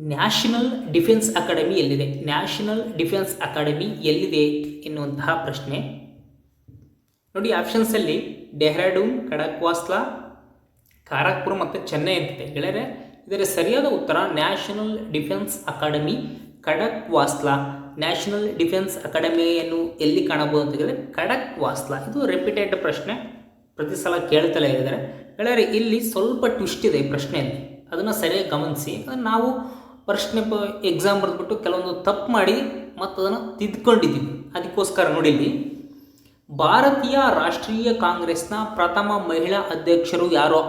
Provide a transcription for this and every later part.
National defence academy ಎಲ್ಲಿದೆ? National defence academy ಎಲ್ಲಿದೆ ಎನ್ನುವಂತಹ ಪ್ರಶ್ನೆ. ನೋಡಿ ಆಪ್ಷನ್ಸಲ್ಲಿ ಡೆಹ್ರಾಡೂನ್, ಕಡಕ್ವಾಸ್ಲಾ, ಖಾರಗ್ಪುರ ಮತ್ತು ಚೆನ್ನೈ ಅಂತಿದೆ ಗೆಳೆಯರೆ, ಇದರ ಸರಿಯಾದ ಉತ್ತರ national defence academy Khadakwasla national defence ಅಕಾಡೆಮಿಯನ್ನು ಎಲ್ಲಿ ಕಾಣಬಹುದು ಅಂತ ಹೇಳಿದರೆ ಖಡಕ್ ವಾಸ್ಲಾ ಇದು ರಿಪೀಟೆಡ್ ಪ್ರಶ್ನೆ. ಪ್ರತಿ ಸಲ ಕೇಳ್ತಲೇ ಇದ್ದಾರೆ. ಗೆಳೆಯರೆ, ಇಲ್ಲಿ ಸ್ವಲ್ಪ ಟ್ವಿಸ್ಟ್ ಇದೆ ಈ ಪ್ರಶ್ನೆಯಲ್ಲಿ. ಅದನ್ನು ಸರಿಯಾಗಿ ಗಮನಿಸಿ. ನಾವು ಪ್ರಶ್ನೆ ಪ ಎಕ್ಸಾಮ್ ಬರೆದ್ಬಿಟ್ಟು ಕೆಲವೊಂದು ತಪ್ಪು ಮಾಡಿ ಮತ್ತು ಅದನ್ನು ತಿದ್ಕೊಂಡಿದ್ದೀವಿ. ಅದಕ್ಕೋಸ್ಕರ ನೋಡಿ ಇಲ್ಲಿ ಭಾರತೀಯ ರಾಷ್ಟ್ರೀಯ ಕಾಂಗ್ರೆಸ್ನ ಪ್ರಥಮ ಮಹಿಳಾ ಅಧ್ಯಕ್ಷರು ಯಾರೋ?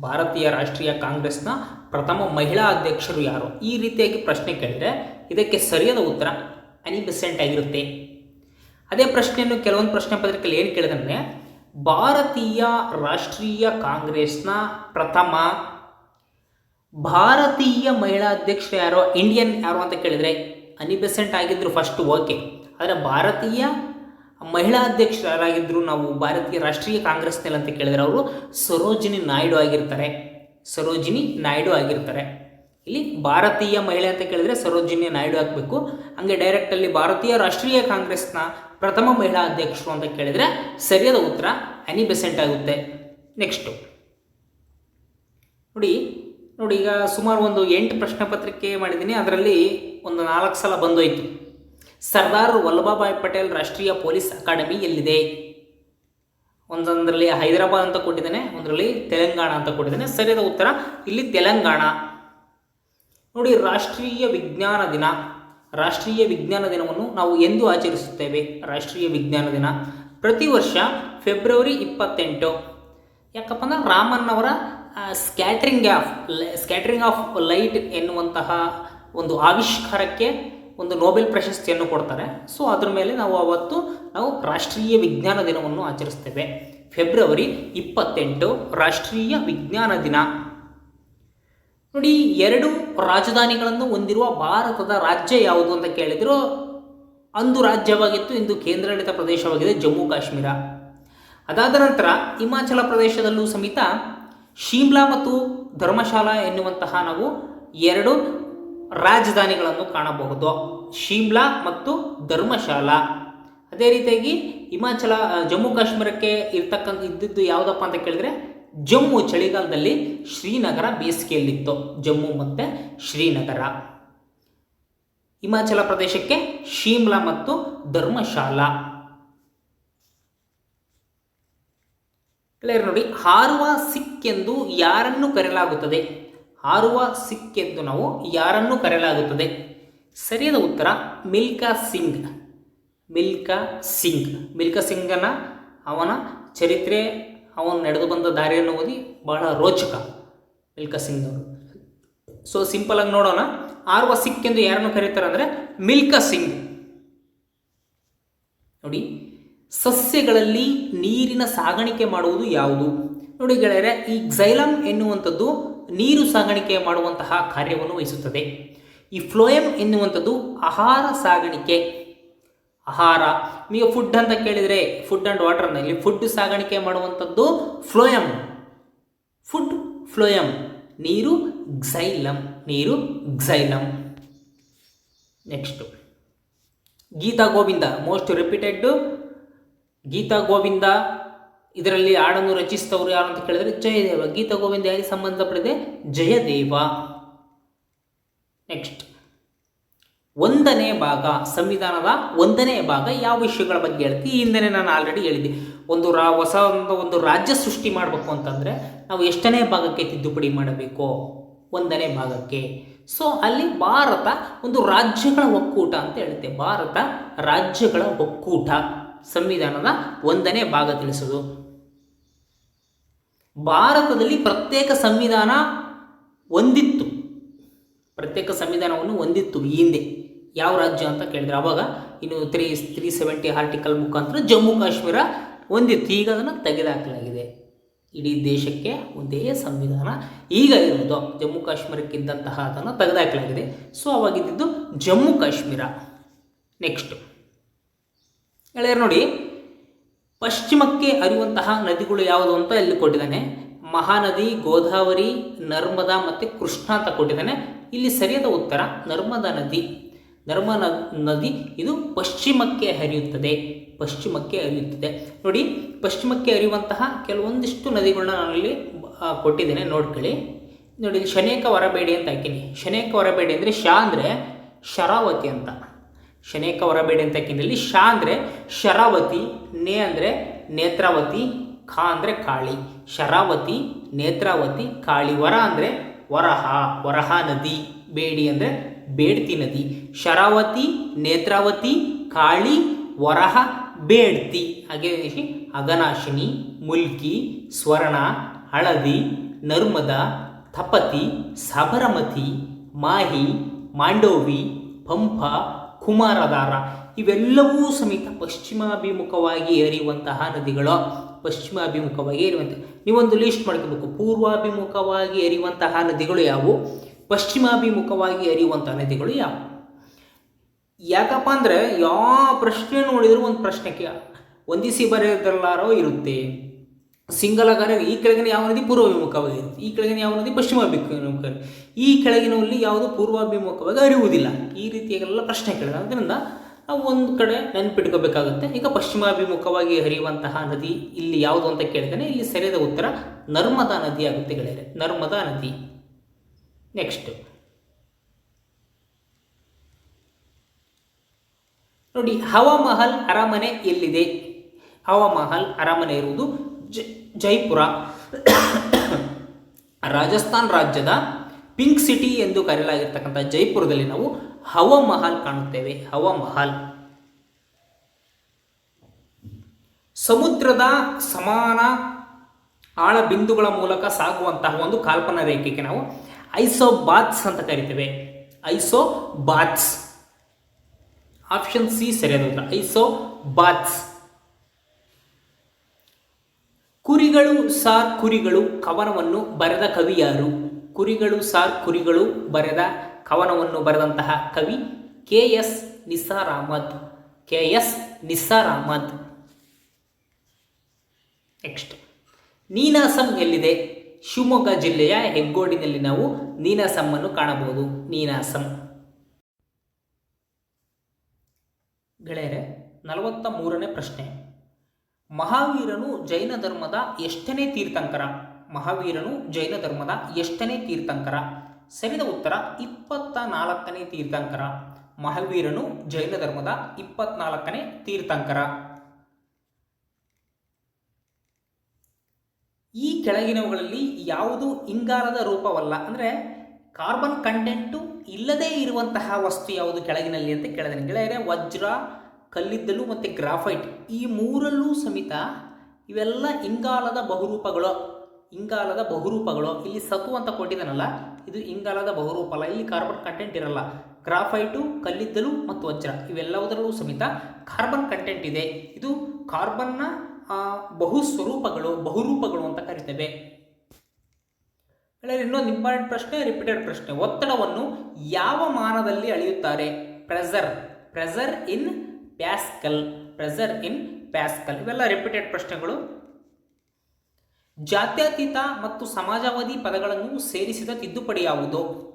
ಭಾರತೀಯ ರಾಷ್ಟ್ರೀಯ ಕಾಂಗ್ರೆಸ್ನ ಪ್ರಥಮ ಮಹಿಳಾ ಅಧ್ಯಕ್ಷರು ಯಾರು? ಈ ರೀತಿಯಾಗಿ ಪ್ರಶ್ನೆ ಕೇಳಿದರೆ ಇದಕ್ಕೆ ಸರಿಯಾದ ಉತ್ತರ ಅನಿ ಬೆಸೆಂಟ್ ಆಗಿರುತ್ತೆ. ಅದೇ ಪ್ರಶ್ನೆಯನ್ನು ಕೆಲವೊಂದು ಪ್ರಶ್ನೆ ಪತ್ರಿಕೆಯಲ್ಲಿ ಏನು ಕೇಳಿದ್ರೆ ಭಾರತೀಯ ರಾಷ್ಟ್ರೀಯ ಕಾಂಗ್ರೆಸ್ನ ಪ್ರಥಮ ಭಾರತೀಯ ಮಹಿಳಾ ಅಧ್ಯಕ್ಷ ಯಾರೋ ಇಂಡಿಯನ್ ಯಾರು ಅಂತ ಕೇಳಿದರೆ ಅನಿಬೆಸೆಂಟ್ ಆಗಿದ್ರು ಫಸ್ಟ್ ಓಕೆ ಆದರೆ ಭಾರತೀಯ ಮಹಿಳಾ ಅಧ್ಯಕ್ಷ ಯಾರಾಗಿದ್ದರು ನಾವು ಭಾರತೀಯ ರಾಷ್ಟ್ರೀಯ ಕಾಂಗ್ರೆಸ್ನಲ್ಲಿ ಅಂತ ಕೇಳಿದರೆ ಅವರು ಸರೋಜಿನಿ ನಾಯ್ಡು ಆಗಿರ್ತಾರೆ. ಸರೋಜಿನಿ ನಾಯ್ಡು ಆಗಿರ್ತಾರೆ. ಇಲ್ಲಿ ಭಾರತೀಯ ಮಹಿಳೆ ಅಂತ ಕೇಳಿದರೆ ಸರೋಜಿನಿ ನಾಯ್ಡು ಹಾಕಬೇಕು ಹಂಗೆ ಡೈರೆಕ್ಟಲ್ಲಿ ಭಾರತೀಯ ರಾಷ್ಟ್ರೀಯ ಕಾಂಗ್ರೆಸ್ನ ಪ್ರಥಮ ಮಹಿಳಾ ಅಧ್ಯಕ್ಷರು ಅಂತ ಕೇಳಿದರೆ ಸರಿಯಾದ ಉತ್ತರ ಅನಿಬೆಸೆಂಟ್ ಆಗುತ್ತೆ. ನೆಕ್ಸ್ಟು ನೋಡಿ ನೋಡಿ, ಈಗ ಸುಮಾರು ಒಂದು ಎಂಟು ಪ್ರಶ್ನೆ ಪತ್ರಿಕೆ ಮಾಡಿದ್ದೀನಿ. ಅದರಲ್ಲಿ ಒಂದು ನಾಲ್ಕು ಸಲ ಬಂದೋಯ್ತು. ಸರ್ದಾರ್ ವಲ್ಲಭಭಾಯ್ ಪಟೇಲ್ ರಾಷ್ಟ್ರೀಯ ಪೊಲೀಸ್ ಅಕಾಡೆಮಿ ಎಲ್ಲಿದೆ? ಒಂದೊಂದರಲ್ಲಿ ಹೈದರಾಬಾದ್ ಅಂತ ಕೊಟ್ಟಿದ್ದೇನೆ, ಒಂದರಲ್ಲಿ ತೆಲಂಗಾಣ ಅಂತ ಕೊಟ್ಟಿದ್ದೇನೆ. ಸರಿಯಾದ ಉತ್ತರ, ಇಲ್ಲಿ ತೆಲಂಗಾಣ. ನೋಡಿ, ರಾಷ್ಟ್ರೀಯ ವಿಜ್ಞಾನ ದಿನ. ರಾಷ್ಟ್ರೀಯ ವಿಜ್ಞಾನ ದಿನವನ್ನು ನಾವು ಎಂದು ಆಚರಿಸುತ್ತೇವೆ? ರಾಷ್ಟ್ರೀಯ ವಿಜ್ಞಾನ ದಿನ. ಪ್ರತಿ ವರ್ಷ ಫೆಬ್ರವರಿ ಇಪ್ಪತ್ತೆಂಟು. ಯಾಕಪ್ಪ ಅಂದ್ರೆ ರಾಮನ್ ಅವರ scattering of scattering of light ಎನ್ನುವಂತಹ ಒಂದು ಆವಿಷ್ಕಾರಕ್ಕೆ ಒಂದು ನೋಬೆಲ್ ಪ್ರಶಸ್ತಿಯನ್ನು ಕೊಡ್ತಾರೆ. ಸೊ ಅದರ ಮೇಲೆ ನಾವು ಅವತ್ತು ನಾವು ರಾಷ್ಟ್ರೀಯ ವಿಜ್ಞಾನ ದಿನವನ್ನು ಆಚರಿಸ್ತೇವೆ. ಫೆಬ್ರವರಿ ಇಪ್ಪತ್ತೆಂಟು, ರಾಷ್ಟ್ರೀಯ ವಿಜ್ಞಾನ ದಿನ. ನೋಡಿ, ಎರಡು ರಾಜಧಾನಿಗಳನ್ನು ಹೊಂದಿರುವ ಭಾರತದ ರಾಜ್ಯ ಯಾವುದು ಅಂತ ಕೇಳಿದ್ರು? ಅಂದು ರಾಜ್ಯವಾಗಿತ್ತು, ಇಂದು ಕೇಂದ್ರಾಡಳಿತ ಪ್ರದೇಶವಾಗಿದೆ ಜಮ್ಮು ಕಾಶ್ಮೀರ. ಅದಾದ ನಂತರ ಹಿಮಾಚಲ ಪ್ರದೇಶದಲ್ಲೂ ಸಮೇತ ಶಿಮ್ಲಾ ಮತ್ತು ಧರ್ಮಶಾಲಾ ಎನ್ನುವಂತಹ ನಾವು ಎರಡು ರಾಜಧಾನಿಗಳನ್ನು ಕಾಣಬಹುದು. ಶಿಮ್ಲಾ ಮತ್ತು ಧರ್ಮಶಾಲಾ. ಅದೇ ರೀತಿಯಾಗಿ ಹಿಮಾಚಲ, ಜಮ್ಮು ಕಾಶ್ಮೀರಕ್ಕೆ ಇರ್ತಕ್ಕಂಥ ಇದ್ದಿದ್ದು ಯಾವುದಪ್ಪ ಅಂತ ಕೇಳಿದ್ರೆ ಜಮ್ಮು ಚಳಿಗಾಲದಲ್ಲಿ ಶ್ರೀನಗರ ಬೇಸಿಗೆಯಲ್ಲಿತ್ತು. ಜಮ್ಮು ಮತ್ತು ಶ್ರೀನಗರ. ಹಿಮಾಚಲ ಪ್ರದೇಶಕ್ಕೆ ಶಿಮ್ಲಾ ಮತ್ತು ಧರ್ಮಶಾಲಾ. ಕ್ಲಿಯರ್ ನೋಡಿ, ಹಾರುವ ಸಿಕ್ ಎಂದು ಯಾರನ್ನು ಕರೆಯಲಾಗುತ್ತದೆ? ಹಾರುವ ಸಿಕ್ಕೆಂದು ನಾವು ಯಾರನ್ನು ಕರೆಯಲಾಗುತ್ತದೆ? ಸರಿಯಾದ ಉತ್ತರ, ಮಿಲ್ಕಾ ಸಿಂಗ್. ಮಿಲ್ಕಾ ಸಿಂಗ್. ಮಿಲ್ಕಾ ಸಿಂಗನ ಅವನ ಚರಿತ್ರೆ, ಅವನು ನಡೆದು ಬಂದ ದಾರಿಯನ್ನು ಓದಿ ಬಹಳ ರೋಚಕ ಮಿಲ್ಕಾ ಸಿಂಗ್ ಅವರು. ಸೊ ಸಿಂಪಲ್ ಆಗಿ ನೋಡೋಣ. ಆರ್ವ ಸಿಕ್ ಎಂದು ಯಾರನ್ನು ಕರೀತಾರೆ ಅಂದರೆ ಮಿಲ್ಕಾ ಸಿಂಗ್. ನೋಡಿ, ಸಸ್ಯಗಳಲ್ಲಿ ನೀರಿನ ಸಾಗಾಣಿಕೆ ಮಾಡುವುದು ಯಾವುದು? ನೋಡಿ ಗೆಳೆಯರೆ, ಈ ಕ್ಸೈಲಮ್ ಎನ್ನುವಂಥದ್ದು ನೀರು ಸಾಗಾಣಿಕೆ ಮಾಡುವಂತಹ ಕಾರ್ಯವನ್ನು ವಹಿಸುತ್ತದೆ. ಈ ಫ್ಲೋಯಮ್ ಎನ್ನುವಂಥದ್ದು ಆಹಾರ ಸಾಗಾಣಿಕೆ. ಆಹಾರ, ಈಗ ಫುಡ್ ಅಂತ ಕೇಳಿದರೆ ಫುಡ್ ಆ್ಯಂಡ್ ವಾಟರ್ನಲ್ಲಿ ಫುಡ್ ಸಾಗಾಣಿಕೆ ಮಾಡುವಂಥದ್ದು ಫ್ಲೋಯಮ್ ಫುಡ್ ಫ್ಲೋಯಮ್ ನೀರು ಗ್ಸೈಲಮ್ ನೀರು xylem next Geeta Govinda most repeated Geeta Govinda. ಇದರಲ್ಲಿ ಹಾಡನ್ನು ರಚಿಸಿದವರು ಯಾರು ಅಂತ ಕೇಳಿದ್ರೆ ಜಯದೇವ. ಗೀತ ಗೋವಿಂದ ಯಾರಿಗೆ ಸಂಬಂಧಪಟ್ಟಿದೆ ಜಯದೇವ. ನೆಕ್ಸ್ಟ್ ಒಂದನೇ ಭಾಗ, ಸಂವಿಧಾನದ ಒಂದನೇ ಭಾಗ ಯಾವ ವಿಷಯಗಳ ಬಗ್ಗೆ ಹೇಳ್ತಿ? ಈ ಹಿಂದೆನೇ ನಾನು ಆಲ್ರೆಡಿ ಹೇಳಿದ್ದೆ. ಒಂದು ರಾ, ಹೊಸ ಒಂದು ಒಂದು ರಾಜ್ಯ ಸೃಷ್ಟಿ ಮಾಡಬೇಕು ಅಂತಂದರೆ ನಾವು ಎಷ್ಟನೇ ಭಾಗಕ್ಕೆ ತಿದ್ದುಪಡಿ ಮಾಡಬೇಕು? ಒಂದನೇ ಭಾಗಕ್ಕೆ. ಸೊ ಅಲ್ಲಿ ಭಾರತ ಒಂದು ರಾಜ್ಯಗಳ ಒಕ್ಕೂಟ ಅಂತ ಹೇಳುತ್ತೆ ಭಾರತ ರಾಜ್ಯಗಳ ಒಕ್ಕೂಟ. ಸಂವಿಧಾನದ ಒಂದನೇ ಭಾಗ ತಿಳಿಸೋದು. ಭಾರತದಲ್ಲಿ ಪ್ರತ್ಯೇಕ ಸಂವಿಧಾನ ಒಂದಿತ್ತು. ಪ್ರತ್ಯೇಕ ಸಂವಿಧಾನವನ್ನು ಹೊಂದಿತ್ತು ಈ ಹಿಂದೆ. ಯಾವ ರಾಜ್ಯ ಅಂತ ಕೇಳಿದ್ರೆ ಅವಾಗ ಇನ್ನು ತ್ರೀ ತ್ರೀ ಸೆವೆಂಟಿ ಆರ್ಟಿಕಲ್ ಮುಖಾಂತರ ಜಮ್ಮು ಕಾಶ್ಮೀರ ಹೊಂದಿತ್ತು ಈಗ ಅದನ್ನು ತೆಗೆದುಹಾಕಲಾಗಿದೆ ಇಡೀ ದೇಶಕ್ಕೆ ಒಂದೇ ಸಂವಿಧಾನ ಈಗ ಇರುವುದು ಜಮ್ಮು ಕಾಶ್ಮೀರಕ್ಕಿದ್ದಂತಹ ಅದನ್ನು ತೆಗೆದುಹಾಕಲಾಗಿದೆ ಸೊ ಅವಾಗಿದ್ದು ಜಮ್ಮು ಕಾಶ್ಮೀರ. ನೆಕ್ಸ್ಟು ಗೆಳೆಯರು ನೋಡಿ, ಪಶ್ಚಿಮಕ್ಕೆ ಹರಿಯುವಂತಹ ನದಿಗಳು ಯಾವುದು ಅಂತ ಇಲ್ಲಿ ಕೊಟ್ಟಿದ್ದಾನೆ. ಮಹಾನದಿ, ಗೋದಾವರಿ, ನರ್ಮದಾ ಮತ್ತು ಕೃಷ್ಣ ಅಂತ ಕೊಟ್ಟಿದ್ದಾನೆ. ಇಲ್ಲಿ ಸರಿಯಾದ ಉತ್ತರ, ನರ್ಮದಾ ನದಿ. ನರ್ಮದಾ ನದಿ ಇದು ಪಶ್ಚಿಮಕ್ಕೆ ಹರಿಯುತ್ತದೆ. ಪಶ್ಚಿಮಕ್ಕೆ ಹರಿಯುತ್ತದೆ. ನೋಡಿ, ಪಶ್ಚಿಮಕ್ಕೆ ಹರಿಯುವಂತಹ ಕೆಲವೊಂದಿಷ್ಟು ನದಿಗಳನ್ನ ನಾನಲ್ಲಿ ಕೊಟ್ಟಿದ್ದೇನೆ, ನೋಡ್ಕೊಳ್ಳಿ. ನೋಡಿ, ಶನೇಕ ಹೊರಬೇಡಿ ಅಂತ ಹಾಕಿನಿ. ಶನೇಕ ಹೊರಬೇಡಿ ಅಂದರೆ ಶಾ ಅಂದರೆ ಶರಾವತಿ ಅಂತ. ಶನೇಕ ಹೊರಬೇಡಿ ಅಂತ ಹಾಕಿನಿ ಶ ಅಂದರೆ ಶರಾವತಿ, ನೇ ಅಂದರೆ ನೇತ್ರಾವತಿ, ಖಾ ಅಂದರೆ ಕಾಳಿ. ಶರಾವತಿ, ನೇತ್ರಾವತಿ, ಕಾಳಿ. ವರ ಅಂದರೆ ವರಹ ವರಹ ನದಿ. ಬೇಡಿ ಅಂದರೆ ಬೇಡ್ತಿ ನದಿ. ಶರಾವತಿ, ನೇತ್ರಾವತಿ, ಕಾಳಿ, ವರಹ, ಬೇಡ್ತಿ. ಹಾಗೆ ಅಗನಾಶಿನಿ ಮುಲ್ಕಿ, ಸ್ವರ್ಣ, ಹಳದಿ, ನರ್ಮದ, ತಪತಿ, ಸಬರಮತಿ, ಮಾಹಿ, ಮಾಂಡೋವಿ, ಪಂಪ ಕುಮಾರಧಾರ. ಇವೆಲ್ಲವೂ ಸಮೇತ ಪಶ್ಚಿಮಾಭಿಮುಖವಾಗಿ ಹರಿಯುವಂತಹ ನದಿಗಳು. ಪಶ್ಚಿಮಾಭಿಮುಖವಾಗಿ ಹರಿಯುವಂಥ ನೀವೊಂದು ಲಿಸ್ಟ್ ಮಾಡ್ಕೋಬೇಕು. ಪೂರ್ವಾಭಿಮುಖವಾಗಿ ಹರಿಯುವಂತಹ ನದಿಗಳು ಯಾವುವು? ಪಶ್ಚಿಮಾಭಿಮುಖವಾಗಿ ಹರಿಯುವಂತಹ ನದಿಗಳು ಯಾವುವು? ಯಾಕಪ್ಪ ಅಂದರೆ ಯಾವ ಪ್ರಶ್ನೆ ನೋಡಿದರೂ ಒಂದು ಪ್ರಶ್ನೆಗೆ ಹೊಂದಿಸಿ ಬರೆಯೋದ್ರಲ್ಲಾರೋ ಇರುತ್ತೆ. ಸಿಂಗಲ್ ಆಕಾರ ಈ ಕೆಳಗಿನ ಯಾವ ನದಿ ಪೂರ್ವಾಭಿಮುಖವಾಗಿ ಈ ಕೆಳಗಿನ ಯಾವ ನದಿ ಪಶ್ಚಿಮಾಭಿಮುಖ ಈ ಕೆಳಗಿನಲ್ಲಿ ಯಾವುದು ಪೂರ್ವಾಭಿಮುಖವಾಗಿ ಅರಿಯುವುದಿಲ್ಲ ಈ ರೀತಿಯಾಗೆಲ್ಲ ಪ್ರಶ್ನೆ ಕೇಳಿದ ಅದರಿಂದ ನಾವು ಒಂದು ಕಡೆ ನೆನ್ಪಿಟ್ಕೋಬೇಕಾಗುತ್ತೆ. ಈಗ ಪಶ್ಚಿಮಾಭಿಮುಖವಾಗಿ ಹರಿಯುವಂತಹ ನದಿ ಇಲ್ಲಿ ಯಾವುದು ಅಂತ ಕೇಳಿದರೆ ಇಲ್ಲಿ ಸರಿಯಾದ ಉತ್ತರ ನರ್ಮದಾ ನದಿ ಆಗುತ್ತೆ ಗೆಳೆಯರೆ. ನರ್ಮದಾ ನದಿ. ನೆಕ್ಸ್ಟ್ ನೋಡಿ, ಹವಾಮಹಲ್ ಅರಮನೆ ಎಲ್ಲಿದೆ? ಹವಾಮಹಲ್ ಅರಮನೆ ಇರುವುದು ಜೈಪುರ. ರಾಜಸ್ಥಾನ್ ರಾಜ್ಯದ ಪಿಂಕ್ ಸಿಟಿ ಎಂದು ಕರೆಯಲಾಗಿರ್ತಕ್ಕಂಥ ಜೈಪುರದಲ್ಲಿ ನಾವು ಹವಾಮಹಲ್ ಕಾಣುತ್ತೇವೆ. ಹವಾಮಹಲ್. ಸಮುದ್ರದ ಸಮಾನ ಆಳ ಬಿಂದುಗಳ ಮೂಲಕ ಸಾಗುವಂತಹ ಒಂದು ಕಾಲ್ಪನಾ ರೇಖೆಗೆ ನಾವು ಐಸೋ ಬಾತ್ಸ್ ಅಂತ ಕರಿತೇವೆ. ಐಸೋ ಬಾತ್ಸ್ ಆಪ್ಷನ್ ಸಿ ಸರಿಯಾದ ಉತ್ತರ ಐಸೋ ಬಾತ್ಸ್ ಕುರಿಗಳು ಸಾರ್ ಕುರಿಗಳು ಕವನವನ್ನು ಬರೆದ ಕವಿ ಯಾರು? ಕುರಿಗಳು ಸಾರ್ ಕುರಿಗಳು ಬರೆದ ಕವನವನ್ನು ಬರೆದಂತಹ ಕವಿ K S Nisar Ahmed K S Nisar Ahmed next. Ninasam ಎಲ್ಲಿದೆ? ಶಿವಮೊಗ್ಗ ಜಿಲ್ಲೆಯ ಹೆಗ್ಗೋಡಿನಲ್ಲಿ ನಾವು ನೀನಾಸಮ್ಮನ್ನು ಕಾಣಬಹುದು. ನೀನಾಸಂ. ಗೆಳೆಯರೆ, ನಲವತ್ತ ಮೂರನೇ ಪ್ರಶ್ನೆ. ಮಹಾವೀರನು ಜೈನ ಧರ್ಮದ ಎಷ್ಟನೇ ತೀರ್ಥಂಕರ? ಮಹಾವೀರನು ಜೈನ ಧರ್ಮದ ಎಷ್ಟನೇ ತೀರ್ಥಂಕರ? ಸರಿದ ಉತ್ತರ ಇಪ್ಪತ್ತ ನಾಲ್ಕನೇ ತೀರ್ಥಂಕರ. ಮಹಾವೀರನು ಜೈನ ಧರ್ಮದ ಇಪ್ಪತ್ನಾಲ್ಕನೇ ತೀರ್ಥಂಕರ. ಈ ಕೆಳಗಿನವುಗಳಲ್ಲಿ ಯಾವುದು ಇಂಗಾಲದ ರೂಪವಲ್ಲ? ಅಂದರೆ ಕಾರ್ಬನ್ ಕಂಟೆಂಟು ಇಲ್ಲದೇ ಇರುವಂತಹ ವಸ್ತು ಯಾವುದು ಕೆಳಗಿನಲ್ಲಿ ಅಂತ ಕೇಳಿದ್ರೆ ಗೆಳೆಯರೆ, ವಜ್ರ ಕಲ್ಲಿದ್ದಲು ಮತ್ತು ಗ್ರಾಫೈಟ್ ಈ ಮೂರಲ್ಲೂ ಸಮೇತ ಇವೆಲ್ಲ ಇಂಗಾಲದ ಬಹುರೂಪಗಳು ಇಂಗಾಲದ ಬಹುರೂಪಗಳು. ಇಲ್ಲಿ ಸತು ಅಂತ ಕೊಟ್ಟಿದ್ದಾನಲ್ಲ, ಇದು ಇಂಗಾಲದ ಬಹುರೂಪ ಅಲ್ಲ. ಇಲ್ಲಿ ಕಾರ್ಬನ್ ಕಂಟೆಂಟ್ ಇರಲ್ಲ. ಗ್ರಾಫೈಟು, ಕಲ್ಲಿದ್ದಲು ಮತ್ತು ವಜ್ರ, ಇವೆಲ್ಲವುದರಲ್ಲೂ ಸಮೇತ ಕಾರ್ಬನ್ ಕಂಟೆಂಟ್ ಇದೆ. ಇದು ಕಾರ್ಬನ್ನ ಬಹು ಸ್ವರೂಪಗಳು ಬಹುರೂಪಗಳು ಅಂತ ಕರಿತೇವೆ. ಇನ್ನೊಂದು ಇಂಪಾರ್ಟೆಂಟ್ ಪ್ರಶ್ನೆ ರಿಪೀಟೆಡ್ ಪ್ರಶ್ನೆ. ಒತ್ತಡವನ್ನು ಯಾವ ಮಾನದಲ್ಲಿ ಅಳೆಯುತ್ತಾರೆ? Pressure pressure in pascal, pressure in pascal. ಇವೆಲ್ಲ ರಿಪೀಟೆಡ್ ಪ್ರಶ್ನೆಗಳು. ಜಾತ್ಯತೀತ ಮತ್ತು ಸಮಾಜವಾದಿ ಪದಗಳನ್ನು ಸೇರಿಸಿದ ತಿದ್ದುಪಡಿ ಯಾವುದು?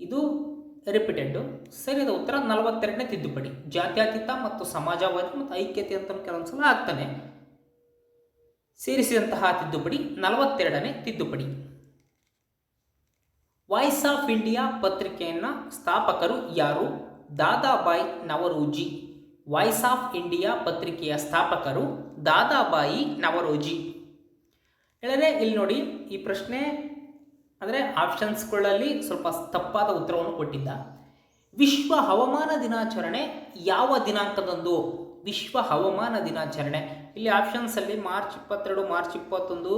ಇದು ರಿಪೀಟೆಡ್ ಸರಿಯಾದ ಉತ್ತರ ನಲವತ್ತೆರಡನೇ ತಿದ್ದುಪಡಿ. ಜಾತ್ಯತೀತ ಮತ್ತು ಸಮಾಜವಾದಿ ಮತ್ತು ಐಕ್ಯತೆ ಅಂತ ಕೆಲವೊಂದ್ಸಲ ಆಗ್ತಾನೆ. ಸೇರಿಸಿದಂತಹ ತಿದ್ದುಪಡಿ ನಲವತ್ತೆರಡನೇ ತಿದ್ದುಪಡಿ. ವಾಯ್ಸ್ ಆಫ್ ಇಂಡಿಯಾ ಪತ್ರಿಕೆಯನ್ನು ಸ್ಥಾಪಕರು ಯಾರು? Dadabhai Naoroji. Voice of India ಪತ್ರಿಕೆಯ ಸ್ಥಾಪಕರು ದಾದಾಬಾಯಿ ನವರೋಜಿ. ಹೇಳಿದ್ರೆ ಇಲ್ಲಿ ನೋಡಿ, ಈ ಪ್ರಶ್ನೆ, ಅಂದರೆ ಆಪ್ಷನ್ಸ್ಗಳಲ್ಲಿ ಸ್ವಲ್ಪ ತಪ್ಪಾದ ಉತ್ತರವನ್ನು ಕೊಟ್ಟಿದ್ದ. ವಿಶ್ವ ಹವಾಮಾನ ದಿನಾಚರಣೆ ಯಾವ ದಿನಾಂಕದಂದು? ವಿಶ್ವ ಹವಾಮಾನ ದಿನಾಚರಣೆ. ಇಲ್ಲಿ ಆಪ್ಷನ್ಸಲ್ಲಿ ಮಾರ್ಚ್ ಇಪ್ಪತ್ತೆರಡು, ಮಾರ್ಚ್ ಇಪ್ಪತ್ತೊಂದು,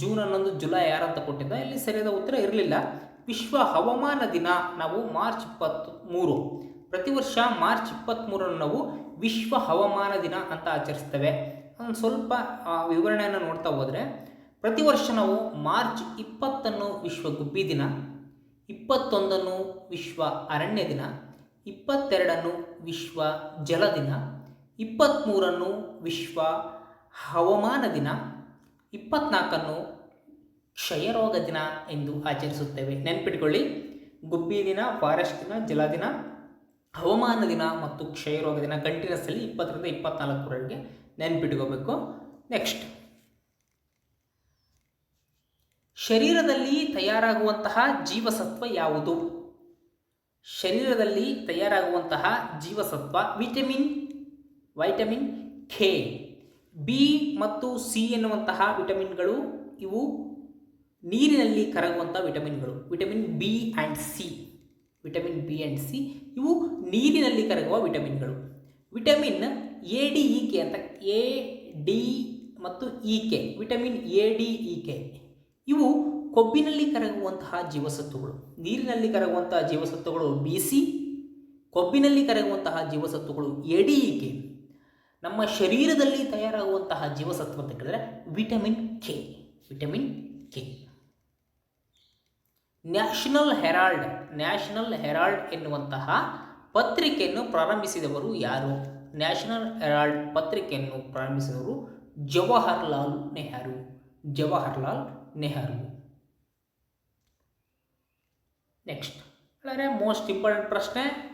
ಜೂನ್ ಹನ್ನೊಂದು, ಜುಲೈ ಯಾರು ಅಂತ ಕೊಟ್ಟಿದ್ದ. ಇಲ್ಲಿ ಸರಿಯಾದ ಉತ್ತರ ಇರಲಿಲ್ಲ. ವಿಶ್ವ ಹವಾಮಾನ ದಿನ ನಾವು ಮಾರ್ಚ್ ಇಪ್ಪತ್ತು ಮೂರು ಪ್ರತಿ ವರ್ಷ ಮಾರ್ಚ್ ಇಪ್ಪತ್ತ್ಮೂರನ್ನು ನಾವು ವಿಶ್ವ ಹವಾಮಾನ ದಿನ ಅಂತ ಆಚರಿಸ್ತೇವೆ. ಒಂದು ಸ್ವಲ್ಪ ವಿವರಣೆಯನ್ನು ನೋಡ್ತಾ ಹೋದರೆ, ಪ್ರತಿ ವರ್ಷ ನಾವು ಮಾರ್ಚ್ ಇಪ್ಪತ್ತನ್ನು ವಿಶ್ವ ಗುಬ್ಬಿ ದಿನ, ಇಪ್ಪತ್ತೊಂದನ್ನು ವಿಶ್ವ ಅರಣ್ಯ ದಿನ, ಇಪ್ಪತ್ತೆರಡನ್ನು ವಿಶ್ವ ಜಲ ದಿನ ಇಪ್ಪತ್ತ್ಮೂರನ್ನು ವಿಶ್ವ ಹವಾಮಾನ ದಿನ, ಇಪ್ಪತ್ನಾಲ್ಕನ್ನು ಕ್ಷಯರೋಗ ದಿನ ಎಂದು ಆಚರಿಸುತ್ತೇವೆ. ನೆನ್ಪಿಟ್ಕೊಳ್ಳಿ, ಗುಬ್ಬಿ ದಿನ, ಫಾರೆಸ್ಟ್ ದಿನ, ಜಲ ದಿನ ಹವಾಮಾನ ದಿನ ಮತ್ತು ಕ್ಷಯರೋಗ ದಿನ ಕಂಟಿನ್ಯೂಸ್ ಅಲ್ಲಿ ಇಪ್ಪತ್ತರಿಂದ ಇಪ್ಪತ್ನಾಲ್ಕರವರೆಗೆ ನೆನ್ಪಿಟ್ಕೋಬೇಕು. ನೆಕ್ಸ್ಟ್ ಶರೀರದಲ್ಲಿ ತಯಾರಾಗುವಂತಹ ಜೀವಸತ್ವ ಯಾವುದು? ಶರೀರದಲ್ಲಿ ತಯಾರಾಗುವಂತಹ ಜೀವಸತ್ವ ವಿಟಮಿನ್, ವೈಟಮಿನ್ ಕೆ. ಬಿ ಮತ್ತು ಸಿ ಎನ್ನುವಂತಹ ವಿಟಮಿನ್ಗಳು ಇವು ನೀರಿನಲ್ಲಿ ಕರಗುವಂಥ ವಿಟಮಿನ್ಗಳು. Vitamin B and C. Vitamin B and C, ಇವು ನೀರಿನಲ್ಲಿ ಕರಗುವ ವಿಟಮಿನ್ಗಳು. Vitamin A D E K ಅಂತ ಎ ಡಿ ಮತ್ತು E K, vitamin A D E K. ಇವು ಕೊಬ್ಬಿನಲ್ಲಿ ಕರಗುವಂತಹ ಜೀವಸತ್ವಗಳು. ನೀರಿನಲ್ಲಿ ಕರಗುವಂತಹ ಜೀವಸತ್ವಗಳು ಬಿ ಸಿ, ಕೊಬ್ಬಿನಲ್ಲಿ ಕರಗುವಂತಹ ಜೀವಸತ್ವಗಳು ಎ ಡಿ ಇ ಕೆ. ನಮ್ಮ ಶರೀರದಲ್ಲಿ ತಯಾರಾಗುವಂತಹ ಜೀವಸತ್ವ ಅಂತ ಕೇಳಿದ್ರೆ vitamin K vitamin K. National herald national herald ಎನ್ನುವಂತಹ ಪತ್ರಿಕೆಯನ್ನು ಪ್ರಾರಂಭಿಸಿದವರು ಯಾರು? ನ್ಯಾಷನಲ್ ಹೆರಾಲ್ಡ್ ಪತ್ರಿಕೆಯನ್ನು ಪ್ರಾರಂಭಿಸಿದವರು ಜವಾಹರ್ಲಾಲ್ ನೆಹರು. ಜವಾಹರ್ಲಾಲ್ ನೆಹರು. ನೆಕ್ಸ್ಟ್ ಅಂದರೆ ಮೋಸ್ಟ್ ಇಂಪಾರ್ಟೆಂಟ್ ಪ್ರಶ್ನೆ.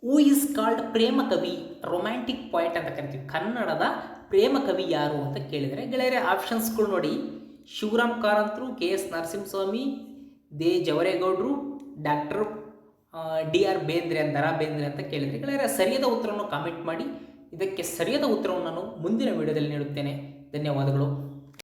ಹೂ ಇಸ್ ಕಾಲ್ಡ್ ಪ್ರೇಮ ಕವಿ ರೊಮ್ಯಾಂಟಿಕ್ ಪಾಯಿಂಟ್ ಅಂತ ಕರಿತೀವಿ. ಕನ್ನಡದ ಪ್ರೇಮ ಕವಿ ಯಾರು ಅಂತ ಕೇಳಿದರೆ ಗೆಳೆಯರೆ ಆಪ್ಷನ್ಸ್ಗಳು ನೋಡಿ. ಶಿವರಾಮ್ ಕಾರಂತರು, ಕೆ ಎಸ್ ನರಸಿಂಹಸ್ವಾಮಿ ದೇ ಜವರೇಗೌಡರು, ಡಾಕ್ಟರ್ ಡಿ ಆರ್ ಬೇಂದ್ರೆ ದರಾ ಬೇಂದ್ರೆ ಅಂತ ಕೇಳಿದರೆ, ಗೆಳೆಯರೆ, ಸರಿಯಾದ ಉತ್ತರವನ್ನು ಕಾಮೆಂಟ್ ಮಾಡಿ. ಇದಕ್ಕೆ ಸರಿಯಾದ ಉತ್ತರವನ್ನು ನಾನು ಮುಂದಿನ ವಿಡಿಯೋದಲ್ಲಿ ನೀಡುತ್ತೇನೆ. ಧನ್ಯವಾದಗಳು.